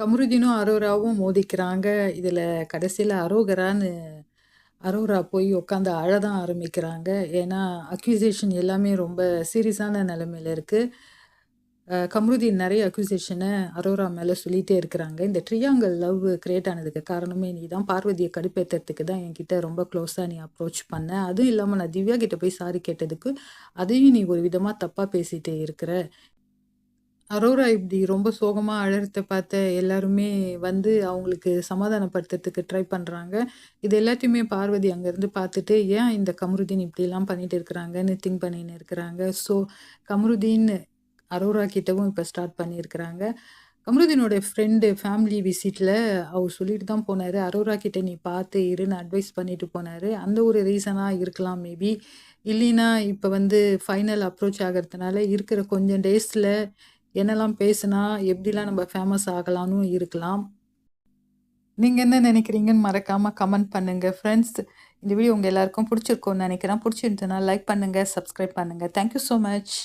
கமருதீனும் அரோராவும் மோதிக்கிறாங்க. இதில் கடைசியில் அரோகரான்னு அரோரா போய் உட்காந்து அழதான் ஆரம்பிக்கிறாங்க. ஏன்னா, அக்யூசேஷன் எல்லாமே ரொம்ப சீரியஸான நிலைமையில இருக்குது கமருதீன் நிறைய அக்யூசேஷனை அரோரா மேலே சொல்லிகிட்டே இருக்கிறாங்க. இந்த ட்ரியாங்கல் லவ் கிரியேட் ஆனதுக்கு காரணமே நீ தான். பார்வதியை கடுப்பேற்றுறதுக்கு தான் என்கிட்ட ரொம்ப க்ளோஸாக நீ அப்ரோச் பண்ண. அதுவும் இல்லாமல் நான் திவ்யா கிட்டே போய் சாரி கேட்டதுக்கு, அதையும் நீ ஒரு விதமாக தப்பாக பேசிகிட்டே இருக்கிற. அரோரா இப்படி ரொம்ப சோகமா அழறத பார்த்த எல்லாருமே வந்து அவங்களுக்கு சமாதானப்படுத்துறதுக்கு ட்ரை பண்றாங்க. இது எல்லாத்தையுமே பார்வதி அங்கருந்து பார்த்துட்டு, ஏன் இந்த கமருதீன் இப்படிலாம் பண்ணிட்டு இருக்கிறாங்கன்னு திங்க் பண்ணின்னு இருக்கிறாங்க. ஸோ, கமருதீன் அரோரா கிட்டவும் இப்ப ஸ்டார்ட் பண்ணியிருக்கிறாங்க. கமருதீனோட ஃப்ரெண்டு ஃபேமிலி விசிட்ல அவர் சொல்லிட்டு தான் போனாரு. அரோரா கிட்ட நீ பார்த்து இருன்னு அட்வைஸ் பண்ணிட்டு போனாரு. அந்த ஒரு ரீசனா இருக்கலாம் மேபி. இல்லைன்னா, இப்ப வந்து ஃபைனல் அப்ரோச் ஆகறதுனால இருக்கிற கொஞ்சம் டேஸ்ல என்னெல்லாம் பேசுனா, எப்படிலாம் நம்ம ஃபேமஸ் ஆகலாம்னு இருக்கலாம். நீங்கள் என்ன நினைக்கிறீங்கன்னு மறக்காமல் கமெண்ட் பண்ணுங்கள் ஃப்ரெண்ட்ஸ். இந்த வீடியோ உங்கள் எல்லாருக்கும் பிடிச்சிருக்கோன்னு நினைக்கிறேன். புடிச்சிருந்ததுனா லைக் பண்ணுங்கள் சப்ஸ்கிரைப் பண்ணுங்க. Thank you so much.